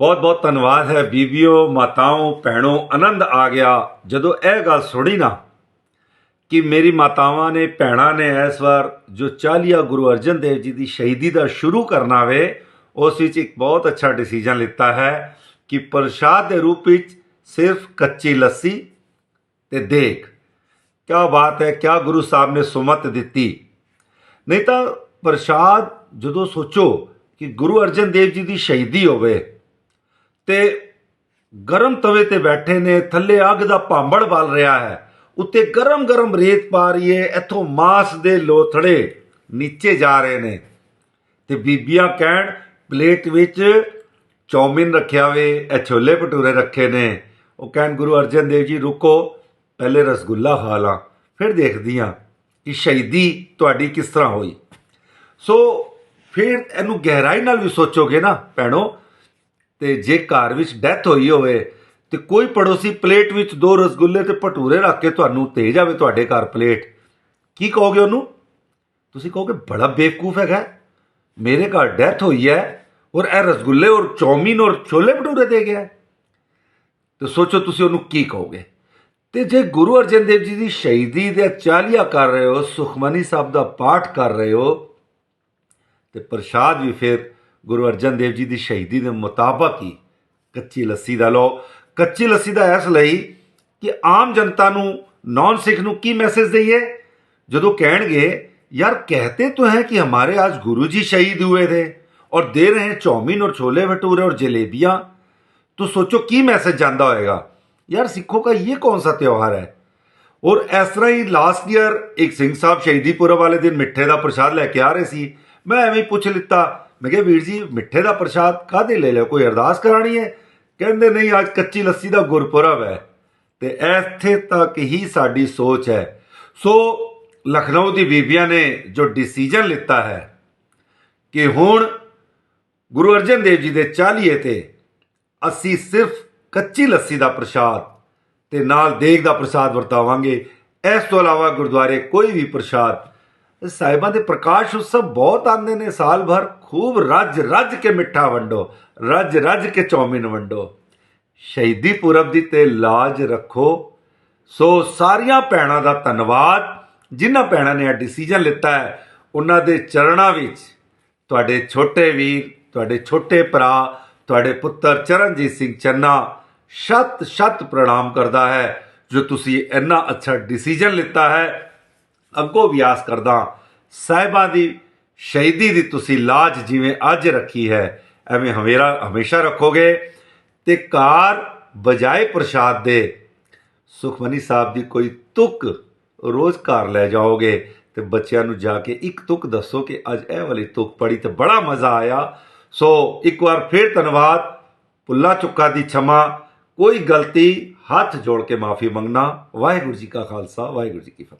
ਬਹੁਤ ਬਹੁਤ ਧੰਨਵਾਦ ਹੈ ਬੀਬੀਓ, ਮਾਤਾਓ, ਭੈਣੋ, ਆਨੰਦ ਆ ਗਿਆ। ਜਦੋਂ ਇਹ ਗੱਲ ਸੁਣੀ ਨਾ ਕਿ ਮੇਰੀ ਮਾਤਾਵਾਂ ਨੇ, ਭੈਣਾਂ ਨੇ ਇਸ ਵਾਰ ਜੋ ਚਾਲੀਆ ਗੁਰੂ ਅਰਜਨ ਦੇਵ ਜੀ ਦੀ ਸ਼ਹੀਦੀ ਦਾ ਸ਼ੁਰੂ ਕਰਨਾ ਵੇ, ਉਸ ਵਿੱਚ ਇੱਕ ਬਹੁਤ ਅੱਛਾ ਡਿਸੀਜਨ ਲਿੱਤਾ ਹੈ ਕਿ ਪ੍ਰਸ਼ਾਦ ਦੇ ਰੂਪ ਵਿੱਚ ਸਿਰਫ ਕੱਚੀ ਲੱਸੀ ਤੇ ਦੇਖ ਕਿਆ ਬਾਤ ਹੈ, ਕਿਆ ਗੁਰੂ ਸਾਹਿਬ ਨੇ ਸੁਮਤ ਦਿੱਤੀ। ਨਹੀਂ ਤਾਂ ਪ੍ਰਸ਼ਾਦ ਜਦੋਂ ਸੋਚੋ ਕਿ ਗੁਰੂ ਅਰਜਨ ਦੇਵ ਜੀ ਦੀ ਸ਼ਹੀਦੀ ਹੋਵੇ ਤੇ ਗਰਮ ਤਵੇ ਤੇ ਬੈਠੇ ਨੇ, ਥੱਲੇ ਅੱਗ ਦਾ ਭਾਂਬੜ ਬਲ ਰਿਹਾ ਹੈ। ਉੱਤੇ ਗਰਮ ਗਰਮ ਰੇਤ ਪਾ ਰਹੀ ਹੈ, ਇੱਥੋਂ ਮਾਸ ਦੇ ਲੋਥੜੇ ਨੀਚੇ ਜਾ ਰਹੇ ਨੇ। ਤੇ ਬੀਬੀਆਂ ਕਹਿਣ, ਪਲੇਟ ਵਿੱਚ ਚੌਮਿਨ ਰੱਖਿਆ ਵੇ, ਇਹ ਛੋਲੇ ਭਟੂਰੇ ਰੱਖੇ ਨੇ। ਉਹ ਕਹਿਣ, ਗੁਰੂ ਅਰਜਨ ਦੇਵ ਜੀ, ਰੁਕੋ, ਪਹਿਲੇ ਰਸਗੁੱਲਾ ਖਾ ਲਾਂ, ਫਿਰ ਦੇਖਦੀ ਹਾਂ ਕਿ ਸ਼ਹੀਦੀ ਤੁਹਾਡੀ ਕਿਸ ਤਰ੍ਹਾਂ ਹੋਈ। ਸੋ, ਫਿਰ ਇਹਨੂੰ ਗਹਿਰਾਈ ਨਾਲ ਵੀ ਸੋਚੋਗੇ ਨਾ, ਭੈਣੋ ਤੇ ਜੇ ਘਰ ਵਿੱਚ ਡੈਥ ਹੋਈ ਹੋਵੇ ਤੇ ਕੋਈ ਪੜੋਸੀ ਪਲੇਟ ਵਿੱਚ ਦੋ ਰਸਗੁੱਲੇ ਤੇ ਭਟੂਰੇ ਰੱਖ ਕੇ ਤੁਹਾਨੂੰ ਦੇ ਜਾਵੇ ਤੁਹਾਡੇ ਘਰ ਪਲੇਟ, ਕੀ ਕਹੋਗੇ ਉਹਨੂੰ ਤੁਸੀਂ ਕਹੋਗੇ, ਬੜਾ ਬੇਵਕੂਫ ਹੈਗਾ, ਮੇਰੇ ਘਰ ਡੈਥ ਹੋਈ ਹੈ ਔਰ ਇਹ ਰਸਗੁੱਲੇ ਔਰ ਚੌਮੀਨ ਔਰ ਛੋਲੇ ਭਟੂਰੇ ਦੇ ਗਿਆ ਹੈ। ਤੇ ਸੋਚੋ ਤੁਸੀਂ ਉਹਨੂੰ ਕੀ ਕਹੋਗੇ ਤੇ ਜੇ ਗੁਰੂ ਅਰਜਨ ਦੇਵ ਜੀ ਦੀ ਸ਼ਹੀਦੀ ਦੇ ਚਾਲੀਆ ਕਰ ਰਹੇ ਹੋ, ਸੁਖਮਨੀ ਸਾਹਿਬ ਦਾ ਪਾਠ ਕਰ ਰਹੇ ਹੋ, ਤੇ ਪ੍ਰਸ਼ਾਦ ਵੀ ਫਿਰ ਗੁਰੂ ਅਰਜਨ ਦੇਵ ਜੀ ਦੀ ਸ਼ਹੀਦੀ ਦੇ ਮੁਤਾਬਕ ਹੀ ਕੱਚੀ ਲੱਸੀ ਦਾ ਲਓ ਕੱਚੀ ਲੱਸੀ ਦਾ ਇਸ ਲਈ ਕਿ ਆਮ ਜਨਤਾ ਨੂੰ ਨੌਨ ਸਿੱਖ ਨੂੰ ਕੀ ਮੈਸੇਜ ਦਈਏ ਜਦੋਂ ਕਹਿਣਗੇ यार कहते तो हैं कि हमारे आज गुरुजी शहीद हुए थे और दे रहे हैं चौमिन और छोले भटूरे और जलेबियां तो सोचो की मैसेज ਜਾਂਦਾ ਹੋਏਗਾ यार सिखों का ये कौन सा त्योहार है ਔਰ ਇਸ ਤਰ੍ਹਾਂ ਹੀ ਲਾਸਟ ਈਅਰ ਇੱਕ ਸਿੰਘ ਸਾਹਿਬ ਸ਼ਹੀਦੀ ਪੁਰਬ ਵਾਲੇ ਦਿਨ ਮਿੱਠੇ ਦਾ ਪ੍ਰਸ਼ਾਦ ਲੈ ਕੇ ਆ ਰਹੇ ਸੀ ਮੈਂ ਐਵੇਂ ਹੀ ਪੁੱਛ ਲਿੱਤਾ ਮੈਂ ਕਿਹਾ, ਵੀਰ ਜੀ, ਮਿੱਠੇ ਦਾ ਪ੍ਰਸ਼ਾਦ ਕਾਹਦੇ ਲੈ ਲਿਆ ਕੋਈ ਅਰਦਾਸ ਕਰਾਣੀ ਹੈ? ਕਹਿੰਦੇ, ਨਹੀਂ, ਅੱਜ ਕੱਚੀ ਲੱਸੀ ਦਾ ਗੁਰਪੁਰਬ ਹੈ ਤੇ ਇੱਥੇ ਤੱਕ ਹੀ ਸਾਡੀ ਸੋਚ ਹੈ। ਸੋ ਲਖਨਊ ਦੀ ਬੀਬੀਆਂ ਨੇ ਜੋ ਡਿਸੀਜਨ ਲਿੱਤਾ ਹੈ ਕਿ ਹੁਣ ਗੁਰੂ ਅਰਜਨ ਦੇਵ ਜੀ ਦੇ ਚਾਲੀਏ ਤੇ ਅਸੀਂ ਸਿਰਫ ਕੱਚੀ ਲੱਸੀ ਦਾ ਪ੍ਰਸ਼ਾਦ ਤੇ ਨਾਲ ਦੇਗ ਦਾ ਪ੍ਰਸ਼ਾਦ ਵਰਤਾਵਾਂਗੇ। ਇਸ ਤੋਂ ਇਲਾਵਾ ਗੁਰਦੁਆਰੇ ਕੋਈ ਵੀ ਪ੍ਰਸ਼ਾਦ ਸਾਹਿਬਾਂ ਦੇ ਪ੍ਰਕਾਸ਼ ਉਤਸਵ ਬਹੁਤ ਆਉਂਦੇ ਨੇ, ਸਾਲ ਭਰ ਖੂਬ ਰੱਜ ਰੱਜ ਕੇ ਮਿੱਠਾ ਵੰਡੋ, ਰੱਜ ਰੱਜ ਕੇ ਚੌਮਿਨ ਵੰਡੋ। ਸ਼ਹੀਦੀ ਪੁਰਬ ਦੀ ਤੇ ਲਾਜ ਰੱਖੋ। ਸੋ ਸਾਰੀਆਂ ਭੈਣਾਂ ਦਾ ਧੰਨਵਾਦ, ਜਿਨ੍ਹਾਂ ਭੈਣਾਂ ਨੇ ਇਹ ਡਿਸੀਜਨ ਲਿੱਤਾ ਹੈ, ਉਹਨਾਂ ਦੇ ਚਰਨਾਂ ਵਿੱਚ। ਤੁਹਾਡੇ ਛੋਟੇ ਵੀਰ, ਤੁਹਾਡੇ ਛੋਟੇ ਭਰਾ, ਤੁਹਾਡੇ ਪੁੱਤਰ ਚਰਨਜੀਤ ਸਿੰਘ ਚੰਨਾ ਸ਼ਤ ਸ਼ਤ ਪ੍ਰਣਾਮ ਕਰਦਾ ਹੈ, ਜੋ ਤੁਸੀਂ ਇੰਨਾ ਅੱਛਾ ਡਿਸੀਜਨ ਲਿੱਤਾ ਹੈ। ਅੱਗੋਂ ਵਿਆਸ ਕਰਦਾ ਸਾਹਿਬਾਂ ਦੀ, ਸ਼ਹੀਦੀ ਦੀ ਤੁਸੀਂ ਲਾਜ ਜਿਵੇਂ ਅੱਜ ਰੱਖੀ ਹੈ, ਐਵੇਂ ਹਮੇਰਾ ਹਮੇਸ਼ਾ ਰੱਖੋਗੇ। ਤੇ ਕਾਰ ਬਜਾਏ ਪ੍ਰਸ਼ਾਦ ਦੇ, ਸੁਖਮਨੀ ਸਾਹਿਬ ਦੀ ਕੋਈ ਤੁਕ ਰੋਜ਼ ਘਰ ਲੈ ਜਾਓਗੇ ਤੇ ਬੱਚਿਆਂ ਨੂੰ ਜਾ ਕੇ ਇੱਕ ਤੁਕ ਦੱਸੋ ਕਿ ਅੱਜ ਇਹ ਵਾਲੀ ਤੁਕ ਪੜੀ ਤੇ ਬੜਾ ਮਜ਼ਾ ਆਇਆ। ਸੋ ਇੱਕ ਵਾਰ ਫਿਰ ਧੰਨਵਾਦ ਪੁੱਲਾ ਚੁੱਕਾ ਦੀ ਛਮਾ, ਕੋਈ ਗਲਤੀ, ਹੱਥ ਜੋੜ ਕੇ ਮਾਫੀ ਮੰਗਣਾ। ਵਾਹਿਗੁਰੂ ਜੀ ਕਾ ਖਾਲਸਾ, ਵਾਹਿਗੁਰੂ ਜੀ ਕੀ ਫਤਿਹ।